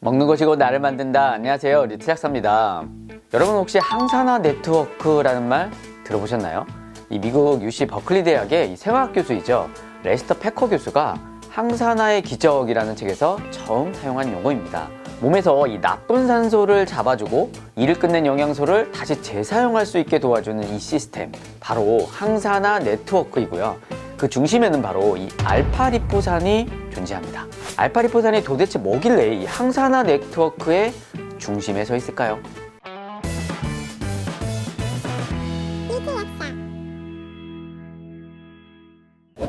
먹는 것이고 나를 만든다. 안녕하세요. 리트작사입니다. 여러분 혹시 항산화 네트워크라는 말 들어보셨나요? 이 미국 UC 버클리 대학의 이 생화학 교수이죠. 레스터 패커 교수가 항산화의 기적이라는 책에서 처음 사용한 용어입니다. 몸에서 이 나쁜 산소를 잡아주고 이를 끝낸 영양소를 다시 재사용할 수 있게 도와주는 이 시스템. 바로 항산화 네트워크이고요. 그 중심에는 바로 이 알파리포산이 존재합니다. 알파리포산이 도대체 뭐길래 이 항산화 네트워크의 중심에 서 있을까요?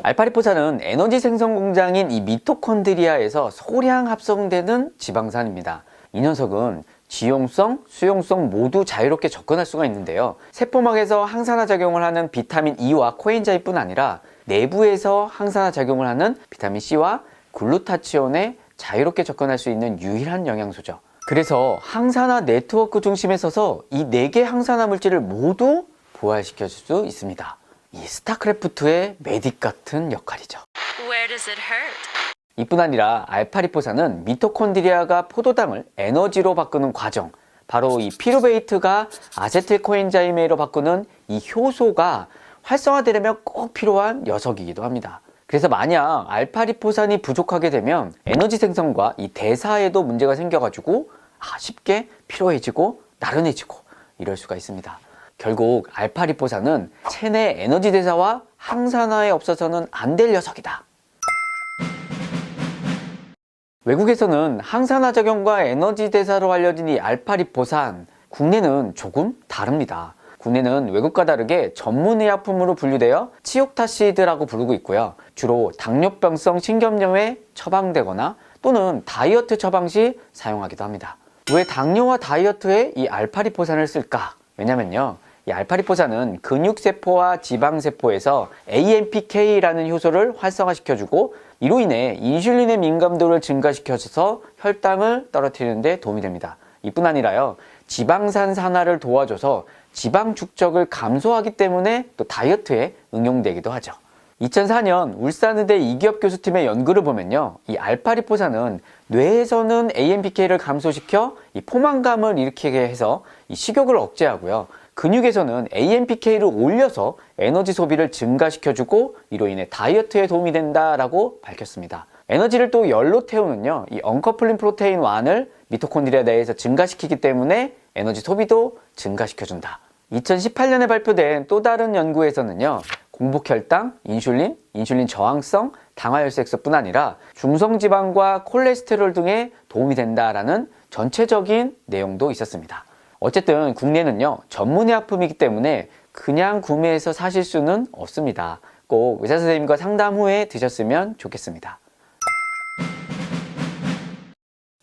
알파리포산은 에너지 생성 공장인 이 미토콘드리아에서 소량 합성되는 지방산입니다. 이 녀석은 지용성, 수용성 모두 자유롭게 접근할 수가 있는데요. 세포막에서 항산화 작용을 하는 비타민 E와 코엔자임뿐 아니라 내부에서 항산화 작용을 하는 비타민 C와 글루타치온에 자유롭게 접근할 수 있는 유일한 영양소죠. 그래서 항산화 네트워크 중심에 서서 이 네 개 항산화 물질을 모두 부활시켜 줄 수 있습니다. 이 스타크래프트의 메딕 같은 역할이죠. 이뿐 아니라 알파리포산은 미토콘드리아가 포도당을 에너지로 바꾸는 과정, 바로 이 피루베이트가 아세틸코엔자이메로 바꾸는 이 효소가 활성화되려면 꼭 필요한 녀석이기도 합니다. 그래서 만약 알파리포산이 부족하게 되면 에너지 생성과 이 대사에도 문제가 생겨가지고 아, 쉽게 피로해지고 나른해지고 이럴 수가 있습니다. 결국 알파리포산은 체내 에너지 대사와 항산화에 없어서는 안 될 녀석이다. 외국에서는 항산화 작용과 에너지 대사로 알려진 이 알파리포산 국내는 조금 다릅니다. 국내는 외국과 다르게 전문의약품으로 분류되어 치옥타시드라고 부르고 있고요. 주로 당뇨병성 신경염에 처방되거나 또는 다이어트 처방 시 사용하기도 합니다. 왜 당뇨와 다이어트에 이 알파리포산을 쓸까? 왜냐면요. 이 알파리포산은 근육세포와 지방세포에서 AMPK라는 효소를 활성화시켜주고 이로 인해 인슐린의 민감도를 증가시켜서 혈당을 떨어뜨리는 데 도움이 됩니다. 이뿐 아니라요. 지방산 산화를 도와줘서 지방 축적을 감소하기 때문에 또 다이어트에 응용되기도 하죠. 2004년 울산의대 이기업 교수팀의 연구를 보면요. 이 알파리포산은 뇌에서는 AMPK를 감소시켜 이 포만감을 일으키게 해서 이 식욕을 억제하고요. 근육에서는 AMPK를 올려서 에너지 소비를 증가시켜주고 이로 인해 다이어트에 도움이 된다라고 밝혔습니다. 에너지를 또 열로 태우는요, 이 언커플린 프로테인 1을 미토콘드리아 내에서 증가시키기 때문에 에너지 소비도 증가시켜준다. 2018년에 발표된 또 다른 연구에서는요, 공복혈당, 인슐린, 인슐린 저항성, 당화혈색소뿐 아니라 중성지방과 콜레스테롤 등에 도움이 된다라는 전체적인 내용도 있었습니다. 어쨌든 국내는요 전문의 약품이기 때문에 그냥 구매해서 사실 수는 없습니다. 꼭 의사 선생님과 상담 후에 드셨으면 좋겠습니다.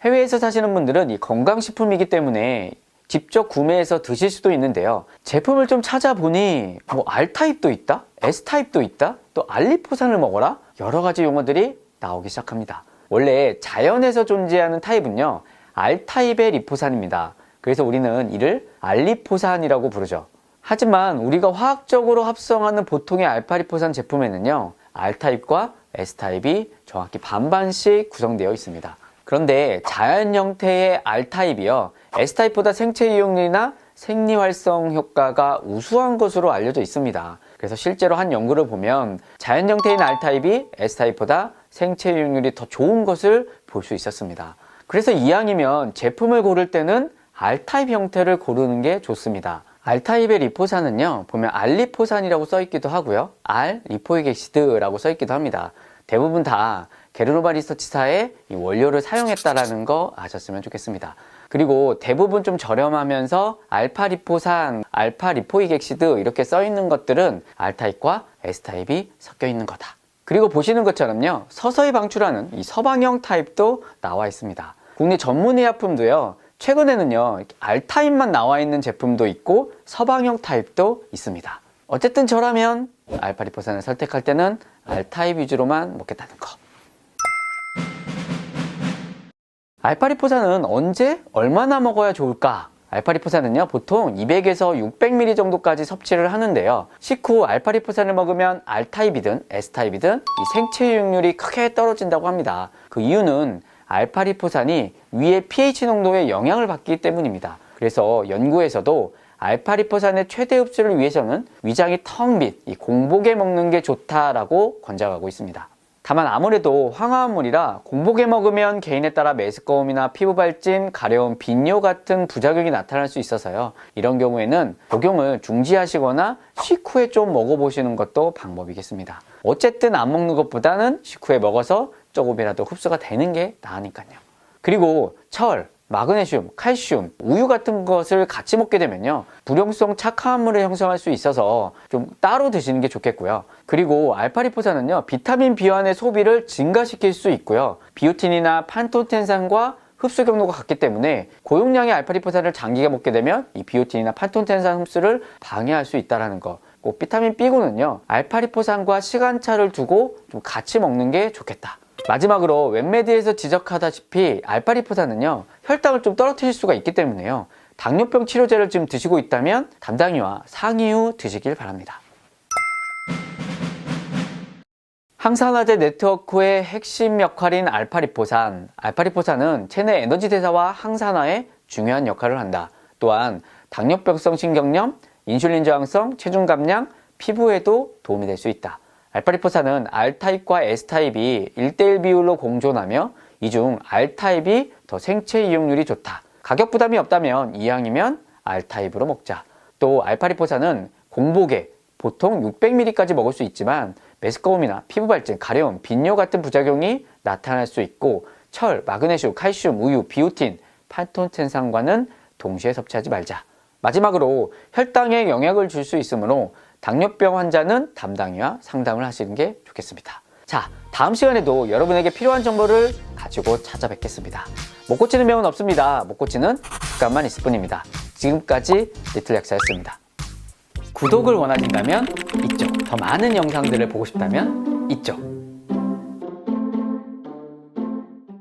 해외에서 사시는 분들은 이 건강식품이기 때문에 직접 구매해서 드실 수도 있는데요. 제품을 좀 찾아보니 뭐 R타입도 있다, S타입도 있다, 또 알리포산을 먹어라 여러 가지 용어들이 나오기 시작합니다. 원래 자연에서 존재하는 타입은요 R타입의 리포산입니다. 그래서 우리는 이를 알리포산이라고 부르죠. 하지만 우리가 화학적으로 합성하는 보통의 알파리포산 제품에는요 R타입과 S타입이 정확히 반반씩 구성되어 있습니다. 그런데 자연 형태의 R타입이요. S타입보다 생체 이용률이나 생리 활성 효과가 우수한 것으로 알려져 있습니다. 그래서 실제로 한 연구를 보면 자연 형태인 R타입이 S타입보다 생체 이용률이 더 좋은 것을 볼 수 있었습니다. 그래서 이왕이면 제품을 고를 때는 R타입 형태를 고르는 게 좋습니다. R타입의 리포산은요, 보면 알리포산이라고 써 있기도 하고요. R 리포익 액시드라고 써 있기도 합니다. 대부분 다 게르노바 리서치사의 이 원료를 사용했다라는 거 아셨으면 좋겠습니다. 그리고 대부분 좀 저렴하면서 알파 리포산, 알파 리포익 액시드 이렇게 써 있는 것들은 R타입과 S타입이 섞여 있는 거다. 그리고 보시는 것처럼요, 서서히 방출하는 이 서방형 타입도 나와 있습니다. 국내 전문 의약품도요, 최근에는요, R타입만 나와 있는 제품도 있고 서방형 타입도 있습니다. 어쨌든 저라면 알파리포산을 선택할 때는 R타입 위주로만 먹겠다는 거. 알파리포산은 언제 얼마나 먹어야 좋을까? 알파리포산은요 보통 200에서 600ml 정도까지 섭취를 하는데요 식후 알파리포산을 먹으면 R타입이든 S타입이든 이 생체 이용률이 크게 떨어진다고 합니다 그 이유는 알파리포산이 위의 pH 농도에 영향을 받기 때문입니다. 그래서 연구에서도 알파리포산의 최대 흡수를 위해서는 위장이 턱밑이 공복에 먹는 게 좋다라고 권장하고 있습니다. 다만 아무래도 황화합물이라 공복에 먹으면 개인에 따라 메스꺼움이나 피부 발진, 가려움, 빈뇨 같은 부작용이 나타날 수 있어서요. 이런 경우에는 복용을 중지하시거나 식후에 좀 먹어보시는 것도 방법이겠습니다. 어쨌든 안 먹는 것보다는 식후에 먹어서 조금이라도 흡수가 되는 게 나으니까요. 그리고 철, 마그네슘, 칼슘, 우유 같은 것을 같이 먹게 되면요. 불용성 착화합물을 형성할 수 있어서 좀 따로 드시는 게 좋겠고요. 그리고 알파리포산은요. 비타민 B1의 소비를 증가시킬 수 있고요. 비오틴이나 판토텐산과 흡수 경로가 같기 때문에 고용량의 알파리포산을 장기가 먹게 되면 이 비오틴이나 판토텐산 흡수를 방해할 수 있다는 거. 꼭 비타민 B군은요. 알파리포산과 시간차를 두고 좀 같이 먹는 게 좋겠다. 마지막으로 웹메디에서 지적하다시피 알파리포산은요 혈당을 좀 떨어뜨릴 수가 있기 때문에요. 당뇨병 치료제를 지금 드시고 있다면 담당이와 상의 후 드시길 바랍니다. 항산화제 네트워크의 핵심 역할인 알파리포산. 알파리포산은 체내 에너지 대사와 항산화에 중요한 역할을 한다. 또한 당뇨병성 신경염, 인슐린 저항성, 체중 감량, 피부에도 도움이 될 수 있다 알파리포산은 R타입과 S타입이 1대1 비율로 공존하며 이 중 R타입이 더 생체 이용률이 좋다. 가격 부담이 없다면 이왕이면 R타입으로 먹자. 또 알파리포산은 공복에 보통 600ml까지 먹을 수 있지만 메스꺼움이나 피부 발진, 가려움, 빈뇨 같은 부작용이 나타날 수 있고 철, 마그네슘, 칼슘, 우유, 비오틴, 판톤텐산과는 동시에 섭취하지 말자. 마지막으로 혈당에 영향을 줄 수 있으므로 당뇨병 환자는 담당이와 상담을 하시는 게 좋겠습니다. 자, 다음 시간에도 여러분에게 필요한 정보를 가지고 찾아뵙겠습니다. 못 고치는 병은 없습니다. 못 고치는 습관만 있을 뿐입니다. 지금까지 리틀 약사였습니다. 구독을 원하신다면 이쪽, 더 많은 영상들을 보고 싶다면 이쪽.